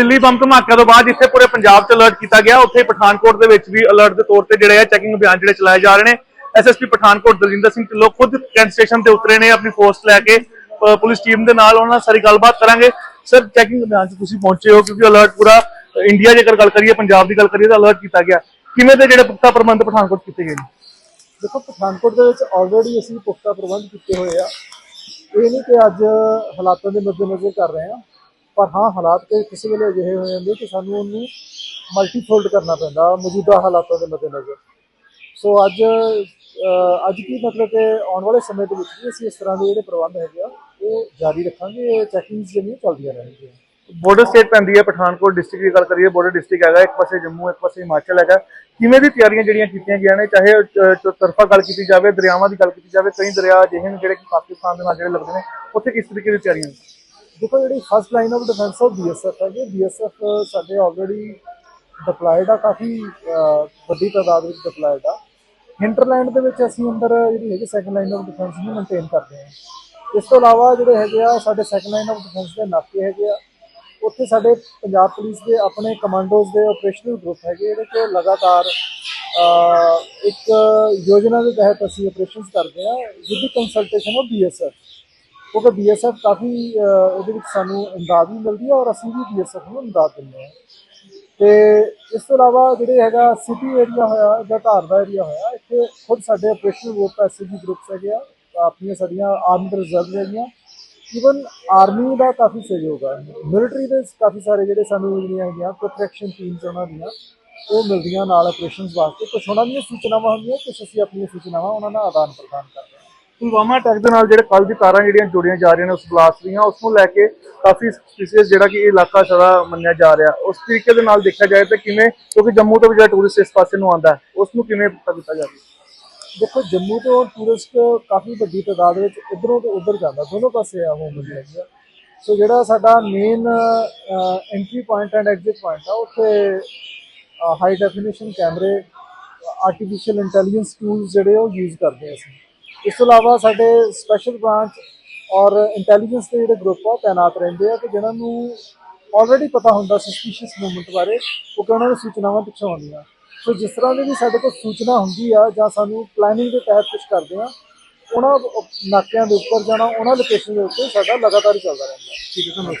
Delhi bomb ਧਮਾਕਿਆਂ ਤੋਂ ਬਾਅਦ ਜਿੱਥੇ ਪੂਰੇ ਪੰਜਾਬ 'ਚ ਅਲਰਟ ਕੀਤਾ ਗਿਆ ਉੱਥੇ ਪਠਾਨਕੋਟ ਦੇ ਵਿੱਚ ਵੀ ਅਲਰਟ ਦੇ ਤੌਰ ਤੇ ਜਿਹੜੇ ਆ ਚੈਕਿੰਗ ਅਭਿਆਨ ਜਿਹੜੇ ਚਲਾਏ ਜਾ ਰਹੇ ਨੇ। ਐਸਐਸਪੀ ਪਠਾਨਕੋਟ ਦਲਜਿੰਦਰ ਸਿੰਘ ਢਿੱਲੋਂ ਖੁਦ ਕੈਂਟ ਸਟੇਸ਼ਨ ਤੇ ਉਤਰੇ ਨੇ ਆਪਣੀ ਫੋਰਸ ਲੈ ਕੇ ਪੁਲਿਸ ਟੀਮ ਦੇ ਨਾਲ ਉਹਨਾਂ ਨਾਲ ਸਾਰੀ ਗੱਲਬਾਤ ਕਰਾਂਗੇ। ਸਰ ਚੈਕਿੰਗ ਅਭਿਆਨ 'ਚ ਤੁਸੀਂ ਪਹੁੰਚੇ ਹੋ ਕਿਉਂਕਿ ਅਲਰਟ ਪੂਰਾ ਅ, ਇੰਡੀਆ ਜੇਕਰ ਗੱਲ ਕਰੀਏ ਪੰਜਾਬ ਦੀ ਗੱਲ ਕਰੀਏ ਤਾਂ ਅਲਰਟ ਕੀਤਾ ਗਿਆ। ਕਿਵੇਂ ਦੇ ਜਿਹੜੇ ਪੁਖਤਾ ਪ੍ਰਬੰਧ ਪਠਾਨਕੋਟ ਕੀਤੇ ਗਏ ਨੇ? ਦੇਖੋ ਪਠਾਨਕੋਟ ਦੇ ਵਿੱਚ ਆਲਰੇਡੀ ਅਸੀਂ ਪੁਖਤਾ ਪ੍ਰਬੰਧ ਕੀਤੇ ਹੋਏ ਆ। ਇਹ ਨਹੀਂ ਕਿ ਅੱਜ ਹਾਲਾਤਾਂ ਦੇ ਮੱਦੇਨਜ਼ਰ ਕਰ ਰਹੇ ਆ ਪਰ ਹਾਂ, ਹਾਲਾਤ ਤੇ ਕਿਸੇ ਵੇਲੇ ਅਜਿਹੇ ਹੋ ਜਾਂਦੇ ਕਿ ਸਾਨੂੰ ਉਹਨੂੰ ਮਲਟੀਫੋਲਡ ਕਰਨਾ ਪੈਂਦਾ, ਮੌਜੂਦਾ ਹਾਲਾਤਾਂ ਦੇ ਮੱਦੇਨਜ਼ਰ। ਸੋ ਅੱਜ ਅੱਜ ਕੀ ਮਤਲਬ ਕਿ ਆਉਣ ਵਾਲੇ ਸਮੇਂ ਦੇ ਵਿੱਚ ਵੀ ਅਸੀਂ ਇਸ ਤਰ੍ਹਾਂ ਦੇ ਜਿਹੜੇ ਪ੍ਰਬੰਧ ਹੈਗੇ ਆ, ਉਹ ਜਾਰੀ ਰੱਖਾਂਗੇ ਚੈਕਿੰਗਸ ਜਿਹੜੀਆਂ ਚੱਲਦੀਆਂ ਰਹਿਣਗੀਆਂ। ਬਾਰਡਰ ਸਟੇਟ ਪੈਂਦੀ ਹੈ, ਪਠਾਨਕੋਟ ਡਿਸਟ੍ਰਿਕਟ ਦੀ ਗੱਲ ਕਰੀਏ ਬਾਰਡਰ ਡਿਸਟ੍ਰਿਕਟ ਹੈਗਾ, ਇੱਕ ਪਾਸੇ ਜੰਮੂ, ਇੱਕ ਪਾਸੇ ਹਿਮਾਚਲ ਹੈਗਾ। ਕਿਵੇਂ ਦੀ ਤਿਆਰੀਆਂ ਜਿਹੜੀਆਂ ਕੀਤੀਆਂ ਗਈਆਂ ਨੇ, ਚਾਹੇ ਤਰਫਾ ਗੱਲ ਕੀਤੀ ਜਾਵੇ, ਦਰਿਆਵਾਂ ਦੀ ਗੱਲ ਕੀਤੀ ਜਾਵੇ, ਕਈ ਦਰਿਆ ਅਜਿਹੇ ਨੇ ਜਿਹੜੇ ਕਿ ਪਾਕਿਸਤਾਨ ਦੇ ਨਾਲ ਜਿਹੜੇ ਲੱਗਦੇ ਨੇ, ਉੱਥੇ ਕਿਸ ਤਰੀਕੇ ਦੀ ਤਿਆਰੀਆਂ ਨੇ? ਦੇਖੋ, ਜਿਹੜੀ first line of defence of BSF ਹੈਗੇ ਬੀਐਸਐਫ ਸਾਡੇ ਆਲਰੇਡੀ ਡਿਪਲਾਈਡ ਆ, ਕਾਫੀ ਵੱਡੀ ਤਾਦਾਦ ਵਿੱਚ ਡਿਪਲਾਈਡ ਆ। hinterland ਦੇ ਵਿੱਚ ਅਸੀਂ ਅੰਦਰ ਜਿਹੜੀ ਹੈਗੀ ਸੈਕੰਡ ਲਾਈਨ ਆਫ ਡਿਫੈਂਸ ਨੂੰ ਮੇਨਟੇਨ ਕਰਦੇ ਹਾਂ। ਇਸ ਤੋਂ ਇਲਾਵਾ ਜਿਹੜੇ ਹੈਗੇ ਆ, ਸਾਡੇ ਸੈਕੰਡ ਲਾਈਨ ਆਫ ਡਿਫੈਂਸ ਦੇ ਨਾਕੇ ਹੈਗੇ ਆ। ਉੱਥੇ ਸਾਡੇ ਪੰਜਾਬ ਪੁਲਿਸ ਦੇ ਆਪਣੇ ਕਮਾਂਡੋਜ਼ ਦੇ ਆਪਰੇਸ਼ਨਲ ਗਰੁੱਪ ਹੈਗੇ ਜਿਹੜੇ ਕਿ ਲਗਾਤਾਰ ਇੱਕ ਯੋਜਨਾ ਦੇ ਤਹਿਤ ਅਸੀਂ ਆਪਰੇਸ਼ਨਸ ਕਰਦੇ ਆ ਵਿਦ ਕੰਸਲਟੇਸ਼ਨ ਆਫ ਬੀਐਸਐਫ ਕਿਉਂਕਿ ਬੀਐਸਐਫ ਕਾਫੀ ਉਹਦੇ ਵਿੱਚ ਸਾਨੂੰ ਇਮਦਾਦ ਵੀ ਮਿਲਦੀ ਹੈ ਔਰ ਅਸੀਂ ਵੀ ਬੀਐਸਐਫ ਨੂੰ ਇਮਦਾਦ ਦਿੰਦੇ ਹਾਂ। ਤੇ ਇਸ ਤੋਂ ਇਲਾਵਾ ਜਿਹੜੇ ਹੈਗਾ ਸਿਟੀ ਏਰੀਆ ਹੋਇਆ, ਜਾਂ ਧਾਰ ਦਾ ਏਰੀਆ ਹੋਇਆ, ਇੱਥੇ ਖੁਦ ਸਾਡੇ ਆਪਰੇਸ਼ਨਲ ਗਰੁੱਪ ਐਸਸੀਜੀ ਗਰੁੱਪਸ ਹੈਗੇ ਆ, ਆਪਣੀਆਂ ਸਾਡੀਆਂ ਆਰਮਡ ਰਿਜ਼ਰਵ ਹੈਗੀਆਂ। ਈਵਨ ਆਰਮੀ ਦਾ ਕਾਫੀ ਸਹਿਯੋਗ ਆ। ਮਿਲਟਰੀ ਦੇ ਕਾਫੀ ਸਾਰੇ ਜਿਹੜੇ ਸਾਨੂੰ ਜਿਹੜੀਆਂ ਹੈਗੀਆਂ ਪ੍ਰੋਟੈਕਸ਼ਨ ਟੀਮਸ ਉਹਨਾਂ ਦੀਆਂ, ਉਹ ਮਿਲਦੀਆਂ ਨਾਲ ਆਪਰੇਸ਼ਨਸ ਵਾਸਤੇ। ਕੁਝ ਉਹਨਾਂ ਦੀਆਂ ਸੂਚਨਾਵਾਂ ਹੁੰਦੀਆਂ ਕੁਝ ਅਸੀਂ ਆਪਣੀਆਂ ਸੂਚਨਾਵਾਂ ਉਹਨਾਂ ਨਾਲ ਆਦਾਨ ਪ੍ਰਦਾਨ ਕਰਦੇ ਹਾਂ। ਪੁਲਵਾਮਾ ਅਟੈਕ ਦੇ ਨਾਲ ਜਿਹੜੇ ਕੱਲ ਦੀ ਤਾਰਾਂ ਜਿਹੜੀਆਂ ਜੁੜੀਆਂ ਜਾ ਰਹੀਆਂ ਨੇ, ਉਸ ਬਲਾਸਟ ਦੀਆਂ ਉਸ ਨੂੰ ਲੈ ਕੇ ਕਾਫੀ ਸਪੀਸੀਅਸ ਜਿਹੜਾ ਕਿ ਇਲਾਕਾ ਸਾਰਾ ਮੰਨਿਆ ਜਾ ਰਿਹਾ। ਉਸ ਤਰੀਕੇ ਦੇ ਨਾਲ ਦੇਖਿਆ ਜਾਏ ਤਾਂ ਕਿਵੇਂ, ਕਿਉਂਕਿ ਜੰਮੂ ਤੋਂ ਵੀ ਜਿਹੜਾ ਟੂਰਿਸਟ ਇਸ ਪਾਸੇ ਨੂੰ ਆਉਂਦਾ ਉਸ ਨੂੰ ਕਿਵੇਂ ਪਤਾ ਕੀਤਾ ਜਾਵੇ? ਦੇਖੋ, ਜੰਮੂ ਤੋਂ ਟੂਰਿਸਟ ਕਾਫੀ ਵੱਡੀ ਤਾਦਾਦ ਵਿੱਚ ਇਧਰੋਂ ਤੋਂ ਉਧਰ ਜਾਂਦਾ, ਦੋਨੋਂ ਪਾਸੇ ਆ ਉਹ ਮਿਲ ਹੈਗੀ ਆ। ਸੋ ਜਿਹੜਾ ਸਾਡਾ main entry point and exit point ਆ, ਉੱਥੇ ਹਾਈ ਡੈਫੀਨੇਸ਼ਨ ਕੈਮਰੇ ਆਰਟੀਫੀਸ਼ੀਅਲ ਇੰਟੈਲੀਜੈਂਸ ਟੂਲਸ ਜਿਹੜੇ ਉਹ ਯੂਜ਼ ਕਰਦੇ ਹਾਂ ਅਸੀਂ। ਇਸ ਤੋਂ ਇਲਾਵਾ ਸਾਡੇ ਸਪੈਸ਼ਲ ਬ੍ਰਾਂਚ ਔਰ ਇੰਟੈਲੀਜੈਂਸ ਦੇ ਜਿਹੜੇ ਗਰੁੱਪ ਆ ਉਹ ਤਾਇਨਾਤ ਰਹਿੰਦੇ ਆ ਕਿ ਜਿਹਨਾਂ ਨੂੰ ਆਲਰੇਡੀ ਪਤਾ ਹੁੰਦਾ ਸਸਪੀਸ਼ੀਅਸ ਮੂਵਮੈਂਟ ਬਾਰੇ, ਉਹ ਕਿ ਉਹਨਾਂ ਨੂੰ ਸੂਚਨਾਵਾਂ ਪਿੱਛੋਂ ਆਉਂਦੀਆਂ ਸੋ ਜਿਸ ਤਰ੍ਹਾਂ ਦੀ ਵੀ ਸਾਡੇ ਕੋਲ ਸੂਚਨਾ ਹੁੰਦੀ ਆ ਜਾਂ ਸਾਨੂੰ ਪਲੈਨਿੰਗ ਦੇ ਤਹਿਤ ਕੁਝ ਕਰਦੇ ਆ, ਉਹਨਾਂ ਨਾਕਿਆਂ ਦੇ ਉੱਪਰ ਜਾਣਾ ਉਹਨਾਂ ਲੋਕੇਸ਼ਨ ਦੇ ਉੱਤੇ ਸਾਡਾ ਲਗਾਤਾਰ ਚੱਲਦਾ ਰਹਿੰਦਾ। ਠੀਕ ਹੈ ਤੁਹਾਨੂੰ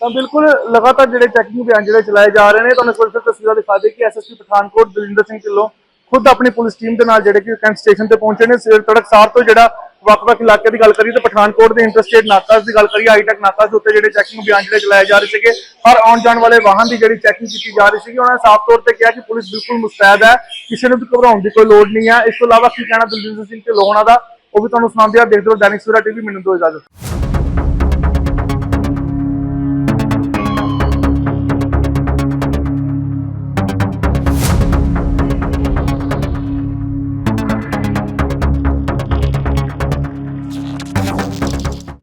ਤਾਂ ਬਿਲਕੁਲ ਲਗਾਤਾਰ ਜਿਹੜੇ ਚੈਕਿੰਗ ਅਭਿਆਨ ਜਿਹੜੇ ਚਲਾਏ ਜਾ ਰਹੇ ਨੇ, ਤੁਹਾਨੂੰ ਕੋਈ ਤਸਵੀਰਾਂ ਦਿਖਾ ਦੇ ਕਿ ਐਸਐਸਪੀ ਪਠਾਨਕੋਟ ਦਲਿੰਦਰ ਸਿੰਘ ਢਿੱਲੋਂ ਖੁਦ ਆਪਣੀ ਪੁਲਿਸ ਟੀਮ ਦੇ ਨਾਲ ਜਿਹੜੇ ਕਿ ਕੈਂਟ ਸਟੇਸ਼ਨ ਤੇ ਪਹੁੰਚੇ ਨੇ ਸਿਰ ਤੜਕਸਾਰ ਤੋਂ ਜਿਹੜਾ ਵੱਖ-ਵੱਖ ਇਲਾਕੇ ਦੀ ਗੱਲ ਕਰੀਏ ਤਾਂ ਪਠਾਨਕੋਟ ਦੇ ਇੰਟਰਸਟੇਟ ਨਾਕਾਸ ਦੀ ਗੱਲ ਕਰੀਏ, ਹਾਈਟੈਕ ਨਾਕਾਸ ਦੇ ਉੱਤੇ ਜਿਹੜੇ ਚੈਕਿੰਗ ਅਭਿਆਨ ਜਿਹੜੇ ਚਲਾਏ ਜਾ ਰਹੇ ਸੀਗੇ ਹਰ ਆਉਣ ਜਾਣ ਵਾਲੇ ਵਾਹਨ ਦੀ ਜਿਹੜੀ ਚੈਕਿੰਗ ਕੀਤੀ ਜਾ ਰਹੀ ਸੀਗੀ, ਉਹਨਾਂ ਨੇ ਸਾਫ਼ ਤੌਰ ਤੇ ਕਿਹਾ ਕਿ ਪੁਲਿਸ ਬਿਲਕੁਲ ਮੁਸਤੈਦ ਹੈ, ਕਿਸੇ ਨੂੰ ਵੀ ਘਬਰਾਉਣ ਦੀ ਕੋਈ ਲੋੜ ਨਹੀਂ ਹੈ। ਇਸ ਤੋਂ ਇਲਾਵਾ ਕੀ ਕਹਿਣਾ ਦਲਜਿੰਦਰ ਸਿੰਘ ਤੇ ਹੋਣਾ ਦਾ, ਉਹ ਵੀ ਤੁਹਾਨੂੰ ਸੁਣਾਉਂਦੇ ਆ, ਦੇਖਦੇ ਰਹੋ ਦੈਨਿਕ ਸਵੇਰਾ ਟੀਵੀ, ਮੈਨੂੰ ਦੋ ਇਜਾਜ਼ਤ।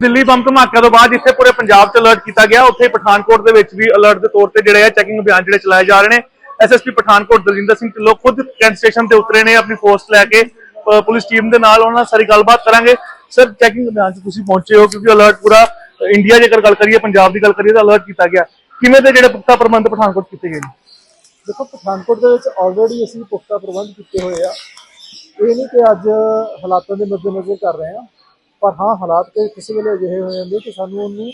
ਦਿੱਲੀ ਬੰਬ ਧਮਾਕਿਆਂ ਤੋਂ ਬਾਅਦ ਜਿੱਥੇ ਪੂਰੇ ਪੰਜਾਬ 'ਚ ਅਲਰਟ ਕੀਤਾ ਗਿਆ, ਉੱਥੇ ਪਠਾਨਕੋਟ ਦੇ ਵਿੱਚ ਵੀ ਅਲਰਟ ਦੇ ਤੌਰ ਤੇ ਜਿਹੜੇ ਆ ਚੈਕਿੰਗ ਅਭਿਆਨ ਜਿਹੜੇ ਚਲਾਏ ਜਾ ਰਹੇ ਨੇ। ਐਸਐਸਪੀ ਪਠਾਨਕੋਟ ਦਲਜਿੰਦਰ ਸਿੰਘ ਢਿੱਲੋਂ ਖੁਦ ਕੈਂਟ ਸਟੇਸ਼ਨ ਤੇ ਉਤਰੇ ਨੇ, ਆਪਣੀ ਫੋਰਸ ਲੈ ਕੇ ਪੁਲਿਸ ਟੀਮ ਦੇ ਨਾਲ ਉਹਨਾਂ ਨਾਲ ਸਾਰੀ ਗੱਲਬਾਤ ਕਰਾਂਗੇ। ਸਰ ਚੈਕਿੰਗ ਅਭਿਆਨ 'ਚ ਤੁਸੀਂ ਪਹੁੰਚੇ ਹੋ, ਕਿਉਂਕਿ ਅਲਰਟ ਪੂਰਾ ਇੰਡੀਆ ਜੇਕਰ ਗੱਲ ਕਰੀਏ, ਪੰਜਾਬ ਦੀ ਗੱਲ ਕਰੀਏ ਤਾਂ ਅਲਰਟ ਕੀਤਾ ਗਿਆ। ਕਿਵੇਂ ਦੇ ਜਿਹੜੇ ਪੁਖਤਾ ਪ੍ਰਬੰਧ ਪਠਾਨਕੋਟ ਕੀਤੇ ਗਏ ਨੇ? ਦੇਖੋ, ਪਠਾਨਕੋਟ ਦੇ ਵਿੱਚ ਆਲਰੇਡੀ ਅਸੀਂ ਪੁਖਤਾ ਪ੍ਰਬੰਧ ਕੀਤੇ ਹੋਏ ਆ। ਇਹ ਨਹੀਂ ਕਿ ਅੱਜ ਹਾਲਾਤਾਂ ਦੇ ਮੱਦੇਨਜ਼ਰ ਕਰ ਰਹੇ ਆ। ਪਰ ਹਾਂ ਹਾਲਾਤ ਤੇ ਕਿਸੇ ਵੇਲੇ ਅਜਿਹੇ ਹੋ ਜਾਂਦੇ ਕਿ ਸਾਨੂੰ ਉਹਨੂੰ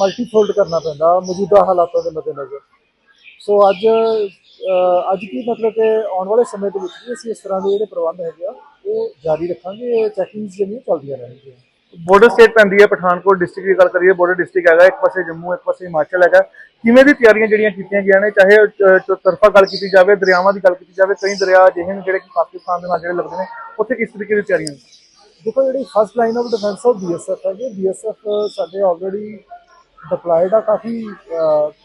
ਮਲਟੀਫੋਲਡ ਕਰਨਾ ਪੈਂਦਾ ਮੌਜੂਦਾ ਹਾਲਾਤਾਂ ਦੇ ਮੱਦੇਨਜ਼ਰ। ਸੋ ਅੱਜ ਅੱਜ ਕੀ ਮਤਲਬ ਕਿ ਆਉਣ ਵਾਲੇ ਸਮੇਂ ਦੇ ਵਿੱਚ ਵੀ ਅਸੀਂ ਇਸ ਤਰ੍ਹਾਂ ਦੇ ਜਿਹੜੇ ਪ੍ਰਬੰਧ ਹੈਗੇ ਆ ਉਹ ਜਾਰੀ ਰੱਖਾਂਗੇ ਚੈਕਿੰਗਸ ਜਿਹੜੀਆਂ ਚੱਲਦੀਆਂ ਰਹਿਣਗੀਆਂ। ਬਾਰਡਰ ਸਟੇਟ ਪੈਂਦੀ ਹੈ ਪਠਾਨਕੋਟ ਡਿਸਟ੍ਰਿਕਟ ਦੀ ਗੱਲ ਕਰੀਏ ਬਾਰਡਰ ਡਿਸਟ੍ਰਿਕਟ ਹੈਗਾ ਇੱਕ ਪਾਸੇ ਜੰਮੂ ਇੱਕ ਪਾਸੇ ਹਿਮਾਚਲ ਹੈਗਾ। ਕਿਵੇਂ ਦੀ ਤਿਆਰੀਆਂ ਜਿਹੜੀਆਂ ਕੀਤੀਆਂ ਗਈਆਂ ਨੇ ਚਾਹੇ ਅ, ਚ- ਤਰਫਾ ਗੱਲ ਕੀਤੀ ਜਾਵੇ ਦਰਿਆਵਾਂ ਦੀ ਗੱਲ ਕੀਤੀ ਜਾਵੇ ਕਈ ਦਰਿਆ ਅਜਿਹੇ ਨੇ ਜਿਹੜੇ ਕਿ ਪਾਕਿਸਤਾਨ ਦੇ ਨਾਲ ਜਿਹੜੇ ਲੱਗਦੇ ਨੇ ਉੱਥੇ ਕਿਸ ਤਰੀਕੇ ਦੀ ਤਿਆਰੀਆਂ ਨੇ? ਦੇਖੋ ਜਿਹੜੀ first line of defence of BSF ਹੈਗੇ ਬੀਐਸਐਫ ਸਾਡੇ ਆਲਰੇਡੀ ਡਿਪਲਾਈਡ ਆ, ਕਾਫੀ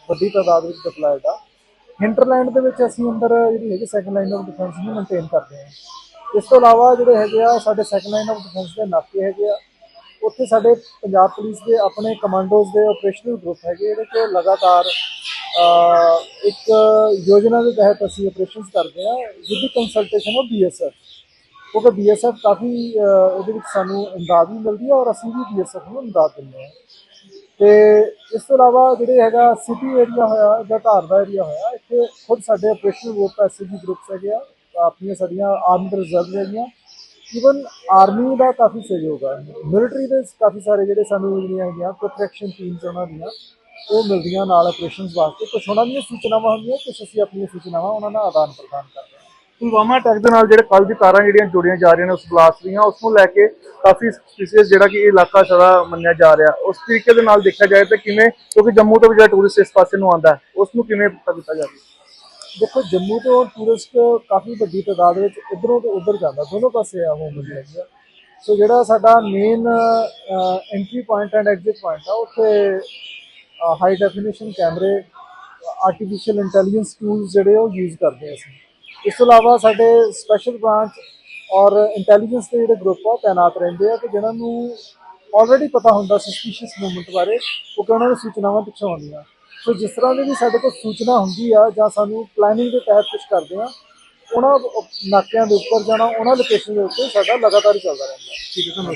ਵੱਡੀ ਤਾਦਾਦ ਵਿੱਚ ਡਿਪਲਾਈਡ ਆ। hinterland ਦੇ ਵਿੱਚ ਅਸੀਂ ਅੰਦਰ ਜਿਹੜੀ ਹੈਗੀ ਸੈਕੰਡ ਲਾਈਨ ਆਫ ਡਿਫੈਂਸ ਨੂੰ ਮੇਨਟੇਨ ਕਰਦੇ ਹਾਂ। ਇਸ ਤੋਂ ਇਲਾਵਾ ਜਿਹੜੇ ਹੈਗੇ ਆ ਸਾਡੇ ਸੈਕੰਡ ਲਾਈਨ ਆਫ ਡਿਫੈਂਸ ਦੇ ਨਾਕੇ ਹੈਗੇ ਆ। ਉੱਥੇ ਸਾਡੇ ਪੰਜਾਬ ਪੁਲਿਸ ਦੇ ਆਪਣੇ ਕਮਾਂਡੋਜ਼ ਦੇ ਆਪਰੇਸ਼ਨਲ ਗਰੁੱਪ ਹੈਗੇ ਜਿਹੜੇ ਕਿ ਲਗਾਤਾਰ ਇੱਕ ਯੋਜਨਾ ਦੇ ਤਹਿਤ ਅਸੀਂ ਆਪਰੇਸ਼ਨਸ ਕਰਦੇ ਹਾਂ ਵਿਦ ਕੰਸਲਟੇਸ਼ਨ ਆਫ ਬੀਐਸਐਫ ਕਿਉਂਕਿ ਬੀਐਸਐਫ ਕਾਫੀ ਉਹਦੇ ਵਿੱਚ ਸਾਨੂੰ ਇਮਦਾਦ ਵੀ ਮਿਲਦੀ ਹੈ ਔਰ ਅਸੀਂ ਵੀ ਬੀਐਸਐਫ ਨੂੰ ਇਮਦਾਦ ਦਿੰਦੇ ਹਾਂ। ਤੇ ਇਸ ਤੋਂ ਇਲਾਵਾ ਜਿਹੜੇ ਹੈਗਾ ਸਿਟੀ ਏਰੀਆ ਹੋਇਆ, ਜਾਂ ਧਾਰ ਦਾ ਏਰੀਆ ਹੋਇਆ, ਇੱਥੇ ਖੁਦ ਸਾਡੇ ਆਪਰੇਸ਼ਨਲ ਗਰੁੱਪ ਐਸਜੀ ਗਰੁੱਪਸ ਹੈਗੇ ਆ, ਆਪਣੀਆਂ ਸਾਡੀਆਂ ਆਰਮਡ ਰਿਜ਼ਰਵ ਹੈਗੀਆਂ। ਇਵਨ ਆਰਮੀ ਦਾ ਕਾਫੀ ਸਹਿਯੋਗ ਆ। ਮਿਲਟਰੀ ਦੇ ਕਾਫੀ ਸਾਰੇ ਜਿਹੜੇ ਸਾਨੂੰ ਜਿਹੜੀਆਂ ਹੈਗੀਆਂ ਪ੍ਰੋਟੈਕਸ਼ਨ ਟੀਮਸ ਉਹਨਾਂ ਦੀਆਂ, ਉਹ ਮਿਲਦੀਆਂ ਨਾਲ ਆਪਰੇਸ਼ਨਸ ਵਾਸਤੇ। ਕੁਝ ਉਹਨਾਂ ਦੀਆਂ ਸੂਚਨਾਵਾਂ ਹੁੰਦੀਆਂ ਕੁਝ ਅਸੀਂ ਆਪਣੀਆਂ ਸੂਚਨਾਵਾਂ ਉਹਨਾਂ ਨਾਲ ਆਦਾਨ ਪ੍ਰਦਾਨ ਕਰਦੇ ਹਾਂ। ਪੁਲਵਾਮਾ ਅਟੈਕ ਦੇ ਨਾਲ ਜਿਹੜੇ ਕੱਲ ਦੀ ਤਾਰਾਂ ਜਿਹੜੀਆਂ ਜੋੜੀਆਂ ਜਾ ਰਹੀਆਂ ਨੇ, ਉਸ ਬਲਾਸਟ ਦੀਆਂ ਉਸ ਨੂੰ ਲੈ ਕੇ ਕਾਫੀ ਸਪੀਸੀਜ਼ ਜਿਹੜਾ ਕਿ ਇਹ ਇਲਾਕਾ ਸਾਰਾ ਮੰਨਿਆ ਜਾ ਰਿਹਾ। ਉਸ ਤਰੀਕੇ ਦੇ ਨਾਲ ਦੇਖਿਆ ਜਾਏ ਤਾਂ ਕਿਵੇਂ, ਕਿਉਂਕਿ ਜੰਮੂ ਤੋਂ ਵੀ ਜਿਹੜਾ ਟੂਰਿਸਟ ਇਸ ਪਾਸੇ ਨੂੰ ਆਉਂਦਾ ਉਸ ਨੂੰ ਕਿਵੇਂ ਪਤਾ ਕੀਤਾ ਜਾਵੇ ਦੇਖੋ, ਜੰਮੂ ਤੋਂ ਟੂਰਿਸਟ ਕਾਫੀ ਵੱਡੀ ਤਾਦਾਦ ਵਿੱਚ ਇਧਰੋਂ ਤੋਂ ਉਧਰ ਜਾਂਦਾ, ਦੋਨੋਂ ਪਾਸੇ ਆ ਉਹ ਮਿਲ ਸੋ ਜਿਹੜਾ ਸਾਡਾ main entry point and exit point ਆ, ਉੱਥੇ ਹਾਈ ਡੈਫੀਨੇਸ਼ਨ ਕੈਮਰੇ ਆਰਟੀਫੀਸ਼ੀਅਲ ਇੰਟੈਲੀਜੈਂਸ ਟੂਲਸ ਜਿਹੜੇ ਉਹ ਯੂਜ਼ ਕਰਦੇ ਅਸੀਂ। ਇਸ ਤੋਂ ਇਲਾਵਾ ਸਾਡੇ ਸਪੈਸ਼ਲ ਬ੍ਰਾਂਚ ਔਰ ਇੰਟੈਲੀਜੈਂਸ ਦੇ ਜਿਹੜੇ ਗਰੁੱਪ ਆ ਤਾਇਨਾਤ ਰਹਿੰਦੇ ਆ ਕਿ ਜਿਹਨਾਂ ਨੂੰ ਆਲਰੇਡੀ ਪਤਾ ਹੁੰਦਾ ਸਸਪੀਸ਼ੀਅਸ ਮੂਵਮੈਂਟ ਬਾਰੇ, ਉਹ ਕਿ ਉਹਨਾਂ ਨੂੰ ਸੂਚਨਾਵਾਂ ਪਿੱਛੋਂ ਆਉਂਦੀਆਂ। ਸੋ ਜਿਸ ਤਰ੍ਹਾਂ ਦੀ ਵੀ ਸਾਡੇ ਕੋਲ ਸੂਚਨਾ ਹੁੰਦੀ ਆ ਜਾਂ ਸਾਨੂੰ ਪਲੈਨਿੰਗ ਦੇ ਤਹਿਤ ਕੁਝ ਕਰਦੇ ਆ, ਉਹਨਾਂ ਨਾਕਿਆਂ ਦੇ ਉੱਪਰ ਜਾਣਾ ਉਹਨਾਂ ਲੋਕੇਸ਼ਨ ਦੇ ਉੱਤੇ ਸਾਡਾ ਲਗਾਤਾਰ ਚੱਲਦਾ ਰਹਿੰਦਾ। ਠੀਕ ਹੈ ਤੁਹਾਨੂੰ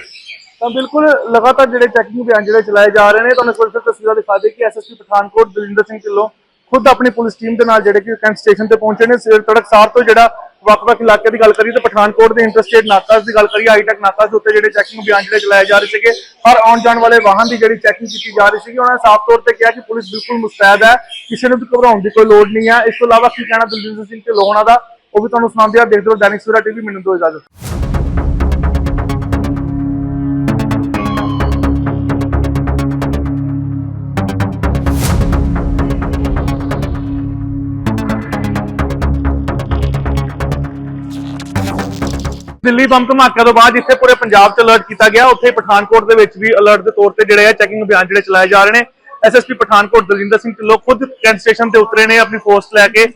ਤਾਂ ਬਿਲਕੁਲ ਲਗਾਤਾਰ ਜਿਹੜੇ ਚੈਕਿੰਗ ਅਭਿਆਨ ਜਿਹੜੇ ਚਲਾਏ ਜਾ ਰਹੇ ਨੇ, ਤੁਹਾਨੂੰ ਕੋਈ ਤਸਵੀਰਾਂ ਦਿਖਾ ਦੇ ਕਿ ਐਸਐਸਪੀ ਪਠਾਨਕੋਟ ਦਲਿੰਦਰ ਸਿੰਘ ਢਿੱਲੋਂ ਖੁਦ ਆਪਣੀ ਪੁਲਿਸ ਟੀਮ ਦੇ ਨਾਲ ਜਿਹੜੇ ਕਿ ਕੈਂਟ ਸਟੇਸ਼ਨ ਤੇ ਪਹੁੰਚੇ ਨੇ, ਸਵੇਰ ਤੜਕਸਾਰ ਤੋਂ ਜਿਹੜਾ ਵੱਖ-ਵੱਖ ਇਲਾਕੇ ਦੀ ਗੱਲ ਕਰੀਏ ਤਾਂ ਪਠਾਨਕੋਟ ਦੇ ਇੰਟਰਸਟੇਟ ਨਾਕਾਸ ਦੀ ਗੱਲ ਕਰੀਏ, ਹਾਈਟੈਕ ਨਾਕਾਸ ਦੇ ਉੱਤੇ ਜਿਹੜੇ ਚੈਕਿੰਗ ਅਭਿਆਨ ਜਿਹੜੇ ਚਲਾਏ ਜਾ ਰਹੇ ਸੀਗੇ, ਹਰ ਆਉਣ ਜਾਣ ਵਾਲੇ ਵਾਹਨ ਦੀ ਜਿਹੜੀ ਚੈਕਿੰਗ ਕੀਤੀ ਜਾ ਰਹੀ ਸੀਗੀ, ਉਹਨਾਂ ਨੇ ਸਾਫ਼ ਤੌਰ ਤੇ ਕਿਹਾ ਕਿ ਪੁਲਿਸ ਬਿਲਕੁਲ ਮੁਸਤੈਦ ਹੈ, ਕਿਸੇ ਨੂੰ ਵੀ ਘਬਰਾਉਣ ਦੀ ਕੋਈ ਲੋੜ ਨਹੀਂ ਹੈ। ਇਸ ਤੋਂ ਇਲਾਵਾ ਕੀ ਕਹਿਣਾ ਦਲਜਿੰਦਰ ਸਿੰਘ ਢਿੱਲੋਂ ਹੋਣਾ ਦਾ, ਉਹ ਵੀ ਤੁਹਾਨੂੰ ਸੁਣਾਉਂਦੇ ਆ, ਦੇਖਦੇ ਰਹੋ ਦੈਨਿਕ ਸਵੇਰਾ ਟੀਵੀ, ਮੈਨੂੰ ਦੋ ਇਜਾਜ਼ਤ। ਦਿੱਲੀ ਬੰਬ ਧਮਾਕਿਆਂ ਤੋਂ ਬਾਅਦ ਜਿੱਥੇ ਪੂਰੇ ਪੰਜਾਬ 'ਚ ਅਲਰਟ ਕੀਤਾ ਗਿਆ, ਉੱਥੇ ਪਠਾਨਕੋਟ ਦੇ ਵਿੱਚ ਵੀ ਅਲਰਟ ਦੇ ਤੌਰ ਤੇ ਜਿਹੜੇ ਆ ਚੈਕਿੰਗ ਅਭਿਆਨ ਜਿਹੜੇ ਚਲਾਏ ਜਾ ਰਹੇ ਨੇ। ਐਸਐਸਪੀ ਪਠਾਨਕੋਟ ਦਲਜਿੰਦਰ ਸਿੰਘ ਢਿੱਲੋਂ ਖੁਦ ਕੈਂਟ ਸਟੇਸ਼ਨ ਤੇ ਉਤਰੇ ਨੇ, ਆਪਣੀ ਫੋਰਸ ਲੈ ਕੇ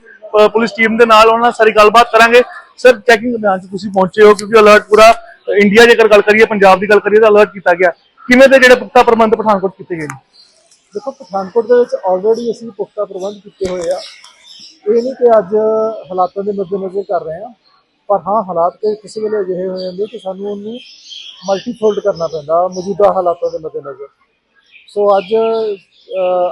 ਪੁਲਿਸ ਟੀਮ ਦੇ ਨਾਲ ਉਹਨਾਂ ਨਾਲ ਸਾਰੀ ਗੱਲਬਾਤ ਕਰਾਂਗੇ। ਸਰ ਚੈਕਿੰਗ ਅਭਿਆਨ 'ਚ ਤੁਸੀਂ ਪਹੁੰਚੇ ਹੋ ਕਿਉਂਕਿ ਅਲਰਟ ਪੂਰਾ ਇੰਡੀਆ ਜੇਕਰ ਗੱਲ ਕਰੀਏ, ਪੰਜਾਬ ਦੀ ਗੱਲ ਕਰੀਏ ਤਾਂ ਅਲਰਟ ਕੀਤਾ ਗਿਆ। ਕਿਵੇਂ ਦੇ ਜਿਹੜੇ ਪੁਖਤਾ ਪ੍ਰਬੰਧ ਪਠਾਨਕੋਟ ਕੀਤੇ ਗਏ ਨੇ? ਦੇਖੋ, ਪਠਾਨਕੋਟ ਦੇ ਵਿੱਚ ਆਲਰੇਡੀ ਅਸੀਂ ਪੁਖਤਾ ਪ੍ਰਬੰਧ ਕੀਤੇ ਹੋਏ ਆ। ਇਹ ਨਹੀਂ ਕਿ ਅੱਜ ਹਾਲਾਤਾਂ ਦੇ ਮੱਦੇਨਜ਼ਰ ਕਰ ਰਹੇ ਆ ਪਰ ਹਾਂ ਹਾਲਾਤ ਤੇ ਕਿਸੇ ਵੇਲੇ ਅਜਿਹੇ ਹੋ ਜਾਂਦੇ ਕਿ ਸਾਨੂੰ ਉਹਨੂੰ ਮਲਟੀਫੋਲਡ ਕਰਨਾ ਪੈਂਦਾ ਮੌਜੂਦਾ ਹਾਲਾਤਾਂ ਦੇ ਮੱਦੇਨਜ਼ਰ। ਸੋ ਅੱਜ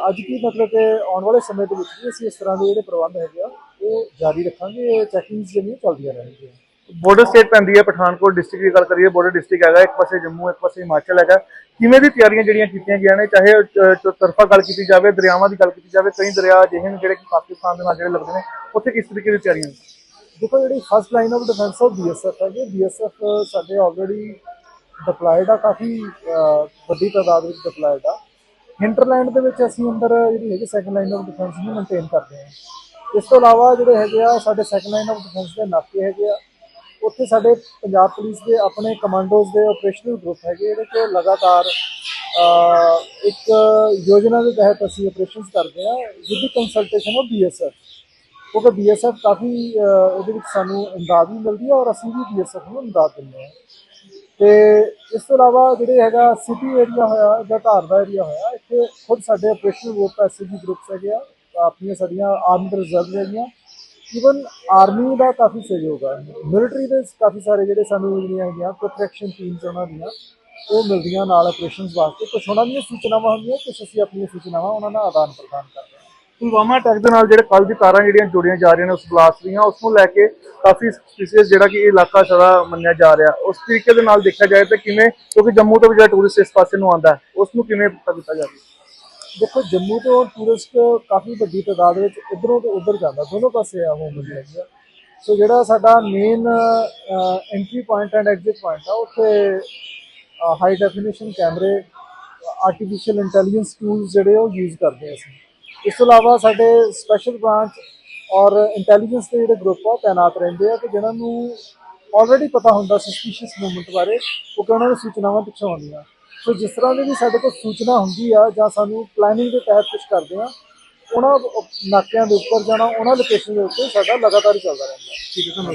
ਅੱਜ ਕੀ ਮਤਲਬ ਕਿ ਆਉਣ ਵਾਲੇ ਸਮੇਂ ਦੇ ਵਿੱਚ ਵੀ ਅਸੀਂ ਇਸ ਤਰ੍ਹਾਂ ਦੇ ਜਿਹੜੇ ਪ੍ਰਬੰਧ ਹੈਗੇ ਆ ਉਹ ਜਾਰੀ ਰੱਖਾਂਗੇ ਚੈਕਿੰਗਸ ਜਿਹੜੀਆਂ ਚੱਲਦੀਆਂ ਰਹਿਣਗੀਆਂ। ਬਾਰਡਰ ਸਟੇਟ ਪੈਂਦੀ ਹੈ ਪਠਾਨਕੋਟ ਡਿਸਟ੍ਰਿਕਟ ਦੀ ਗੱਲ ਕਰੀਏ ਬਾਰਡਰ ਡਿਸਟ੍ਰਿਕਟ ਹੈਗਾ ਇੱਕ ਪਾਸੇ ਜੰਮੂ ਇੱਕ ਪਾਸੇ ਹਿਮਾਚਲ ਹੈਗਾ। ਕਿਵੇਂ ਦੀ ਤਿਆਰੀਆਂ ਜਿਹੜੀਆਂ ਕੀਤੀਆਂ ਗਈਆਂ ਨੇ ਚਾਹੇ ਅ, ਗੱਲ ਕੀਤੀ ਜਾਵੇ ਦਰਿਆਵਾਂ ਦੀ ਗੱਲ ਕੀਤੀ ਜਾਵੇ ਕਈ ਦਰਿਆ ਅਜਿਹੇ ਨੇ ਜਿਹੜੇ ਕਿ ਪਾਕਿਸਤਾਨ ਦੇ ਨਾਲ ਜਿਹੜੇ ਲੱਗਦੇ ਨੇ ਉੱਥੇ ਕਿਸ ਤਰੀਕੇ ਦੀ ਤਿਆਰੀਆਂ ਨੇ? ਦੇਖੋ ਜਿਹੜੀ first line of defence of BSF ਹੈਗੀ ਬੀਐਸਐਫ ਸਾਡੇ ਆਲਰੇਡੀ ਡਿਪਲਾਇਡ ਆ, ਕਾਫੀ ਵੱਡੀ ਤਾਦਾਦ ਵਿੱਚ ਡਿਪਲਾਇਡ ਆ। ਹਿੰਟਰਲੈਂਡ ਦੇ ਵਿੱਚ ਅਸੀਂ ਅੰਦਰ ਜਿਹੜੀ ਹੈਗੀ ਸੈਕੰਡ ਲਾਈਨ ਆਫ ਡਿਫੈਂਸ ਨੂੰ ਮੇਨਟੇਨ ਕਰਦੇ ਹਾਂ ਇਸ ਤੋਂ ਇਲਾਵਾ ਜਿਹੜੇ ਹੈਗੇ ਆ, ਸਾਡੇ ਸੈਕੰਡ ਲਾਈਨ ਆਫ ਡਿਫੈਂਸ ਦੇ ਨਾਕੇ ਹੈਗੇ ਆ। ਉੱਥੇ ਸਾਡੇ ਪੰਜਾਬ ਪੁਲਿਸ ਦੇ ਆਪਣੇ ਕਮਾਂਡੋਜ਼ ਦੇ ਆਪਰੇਸ਼ਨਲ ਗਰੁੱਪ ਹੈਗੇ ਜਿਹੜੇ ਕਿ ਲਗਾਤਾਰ ਇੱਕ ਯੋਜਨਾ ਦੇ ਤਹਿਤ ਅਸੀਂ ਆਪਰੇਸ਼ਨਸ ਕਰਦੇ ਆ with the consultation of BSF ਕਿਉਂਕਿ ਬੀਐਸਐਫ ਕਾਫੀ ਉਹਦੇ ਵਿੱਚ ਸਾਨੂੰ ਇਮਦਾਦ ਵੀ ਮਿਲਦੀ ਹੈ ਔਰ ਅਸੀਂ ਵੀ ਬੀਐਸਐਫ ਨੂੰ ਇਮਦਾਦ ਦਿੰਦੇ ਹਾਂ। ਤੇ ਇਸ ਤੋਂ ਇਲਾਵਾ ਜਿਹੜੇ ਹੈਗਾ ਸਿਟੀ ਏਰੀਆ ਹੋਇਆ ਜਾਂ ਧਾਰ ਦਾ ਏਰੀਆ ਹੋਇਆ, ਇੱਥੇ ਖੁਦ ਸਾਡੇ ਆਪਰੇਸ਼ਨਲ ਗਰੁੱਪ ਐਸਜੀ ਗਰੁੱਪਸ ਹੈਗੇ ਆ, ਆਪਣੀਆਂ ਸਾਡੀਆਂ ਆਰਮਡ ਰਿਜ਼ਰਵ ਹੈਗੀਆਂ। ਇਵਨ ਆਰਮੀ ਦਾ ਕਾਫੀ ਸਹਿਯੋਗ ਹੈ ਮਿਲਟਰੀ ਦੇ ਕਾਫੀ ਸਾਰੇ ਜਿਹੜੇ ਸਾਨੂੰ ਜਿਹੜੀਆਂ ਹੈਗੀਆਂ ਪ੍ਰੋਟੈਕਸ਼ਨ ਟੀਮਸ ਉਹਨਾਂ ਦੀਆਂ, ਉਹ ਮਿਲਦੀਆਂ ਨਾਲ ਆਪਰੇਸ਼ਨਸ ਵਾਸਤੇ। ਕੁਝ ਉਹਨਾਂ ਦੀਆਂ ਸੂਚਨਾਵਾਂ ਹੁੰਦੀਆਂ ਕੁਝ ਅਸੀਂ ਆਪਣੀਆਂ ਸੂਚਨਾਵਾਂ ਉਹਨਾਂ ਨਾਲ ਆਦਾਨ ਪ੍ਰਦਾਨ ਕਰਦੇ ਪੁਲਵਾਮਾ ਅਟੈਕ ਦੇ ਨਾਲ ਜਿਹੜੇ ਕੱਲ ਦੀ ਤਾਰਾਂ ਜਿਹੜੀਆਂ ਜੋੜੀਆਂ ਜਾ ਰਹੀਆਂ ਨੇ, ਉਸ ਬਲਾਸਟ ਦੀਆਂ ਉਸ ਨੂੰ ਲੈ ਕੇ ਕਾਫੀ ਸਪੀਸੀਜ਼ ਜਿਹੜਾ ਕਿ ਇਹ ਇਲਾਕਾ ਸਾਰਾ ਮੰਨਿਆ ਜਾ ਰਿਹਾ। ਉਸ ਤਰੀਕੇ ਦੇ ਨਾਲ ਦੇਖਿਆ ਜਾਏ ਤਾਂ ਕਿਵੇਂ, ਕਿਉਂਕਿ ਜੰਮੂ ਤੋਂ ਵੀ ਜਿਹੜਾ ਟੂਰਿਸਟ ਇਸ ਪਾਸੇ ਨੂੰ ਆਉਂਦਾ ਉਸ ਨੂੰ ਕਿਵੇਂ ਪਤਾ ਕੀਤਾ ਜਾਵੇ? ਦੇਖੋ, ਜੰਮੂ ਤੋਂ ਟੂਰਿਸਟ ਕਾਫੀ ਵੱਡੀ ਤਾਦਾਦ ਵਿੱਚ ਇਧਰੋਂ ਤੋਂ ਉਧਰ ਜਾਂਦਾ, ਦੋਨੋਂ ਪਾਸੇ ਆ ਉਹ ਮਿਲ ਆ ਸੋ ਜਿਹੜਾ ਸਾਡਾ main entry point and exit point ਆ, ਉੱਥੇ ਹਾਈ ਡੈਫੀਨੇਸ਼ਨ ਕੈਮਰੇ ਆਰਟੀਫੀਸ਼ੀਅਲ ਇੰਟੈਲੀਜੈਂਸ ਟੂਲਸ ਜਿਹੜੇ ਉਹ ਯੂਜ਼ ਕਰਦੇ ਹਾਂ ਅਸੀਂ। ਇਸ ਤੋਂ ਇਲਾਵਾ ਸਾਡੇ ਸਪੈਸ਼ਲ ਬ੍ਰਾਂਚ ਔਰ ਇੰਟੈਲੀਜੈਂਸ ਦੇ ਜਿਹੜੇ ਗਰੁੱਪ ਆ ਤਾਇਨਾਤ ਰਹਿੰਦੇ ਆ ਕਿ ਜਿਹਨਾਂ ਨੂੰ ਆਲਰੇਡੀ ਪਤਾ ਹੁੰਦਾ ਸਸਪੀਸ਼ੀਅਸ ਮੂਵਮੈਂਟ ਬਾਰੇ, ਉਹ ਕਿ ਉਹਨਾਂ ਨੂੰ ਸੂਚਨਾਵਾਂ ਪਿੱਛੋਂ ਆਉਂਦੀਆਂ ਸੋ ਜਿਸ ਤਰ੍ਹਾਂ ਦੀ ਵੀ ਸਾਡੇ ਕੋਲ ਸੂਚਨਾ ਹੁੰਦੀ ਆ ਜਾਂ ਸਾਨੂੰ ਪਲੈਨਿੰਗ ਦੇ ਤਹਿਤ ਕੁਝ ਕਰਦੇ ਆ, ਉਹਨਾਂ ਨਾਕਿਆਂ ਦੇ ਉੱਪਰ ਜਾਣਾ ਉਹਨਾਂ ਲੋਕੇਸ਼ਨ ਦੇ ਉੱਤੇ ਸਾਡਾ ਲਗਾਤਾਰ ਚੱਲਦਾ ਰਹਿੰਦਾ। ਠੀਕ ਹੈ ਤੁਹਾਨੂੰ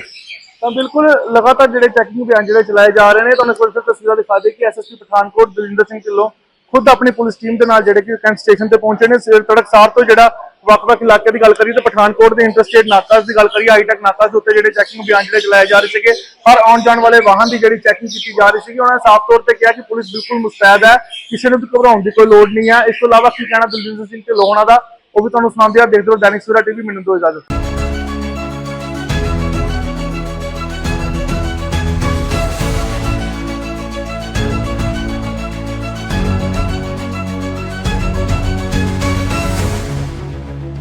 ਤਾਂ ਬਿਲਕੁਲ ਲਗਾਤਾਰ ਜਿਹੜੇ ਚੈਕਿੰਗ ਅਭਿਆਨ ਜਿਹੜੇ ਚਲਾਏ ਜਾ ਰਹੇ ਨੇ, ਤੁਹਾਨੂੰ ਕੁਝ ਫਿਰ ਤਸਵੀਰਾਂ ਦਿਖਾ ਦੇ ਕਿ ਐਸਐਸਪੀ ਪਠਾਨਕੋਟ ਦਲਿੰਦਰ ਸਿੰਘ ਢਿੱਲੋਂ ਖੁਦ ਆਪਣੀ ਪੁਲਿਸ ਟੀਮ ਦੇ ਨਾਲ ਜਿਹੜੇ ਕਿ ਕੈਂਟ ਸਟੇਸ਼ਨ ਤੇ ਪਹੁੰਚੇ ਨੇ, ਸਵੇਰ ਤੜਕਸਾਰ ਤੋਂ ਜਿਹੜਾ ਵੱਖ-ਵੱਖ ਇਲਾਕੇ ਦੀ ਗੱਲ ਕਰੀਏ ਤਾਂ ਪਠਾਨਕੋਟ ਦੇ ਇੰਟਰਸਟੇਟ ਨਾਕਾਸ ਦੀ ਗੱਲ ਕਰੀਏ, ਹਾਈਟੈਕ ਨਾਕਾਸ ਦੇ ਉੱਤੇ ਜਿਹੜੇ ਚੈਕਿੰਗ ਅਭਿਆਨ ਜਿਹੜੇ ਚਲਾਏ ਜਾ ਰਹੇ ਸੀਗੇ, ਹਰ ਆਉਣ ਜਾਣ ਵਾਲੇ ਵਾਹਨ ਦੀ ਜਿਹੜੀ ਚੈਕਿੰਗ ਕੀਤੀ ਜਾ ਰਹੀ ਸੀਗੀ, ਉਹਨਾਂ ਨੇ ਸਾਫ਼ ਤੌਰ ਤੇ ਕਿਹਾ ਕਿ ਪੁਲਿਸ ਬਿਲਕੁਲ ਮੁਸਤੈਦ ਹੈ, ਕਿਸੇ ਨੂੰ ਵੀ ਘਬਰਾਉਣ ਦੀ ਕੋਈ ਲੋੜ ਨਹੀਂ ਹੈ। ਇਸ ਤੋਂ ਇਲਾਵਾ ਕੀ ਕਹਿਣਾ ਦਲਜਿੰਦਰ ਸਿੰਘ ਤੇ ਲੋਹਣਾ ਦਾ, ਉਹ ਵੀ ਤੁਹਾਨੂੰ ਸੁਣਾਉਂਦੇ ਆ, ਦੇਖਦੇ ਰਹੋ ਦੈਨਿਕ ਸਵੇਰਾ ਟੀਵੀ, ਮੈਨੂੰ ਦੋ ਇਜਾਜ਼ਤ।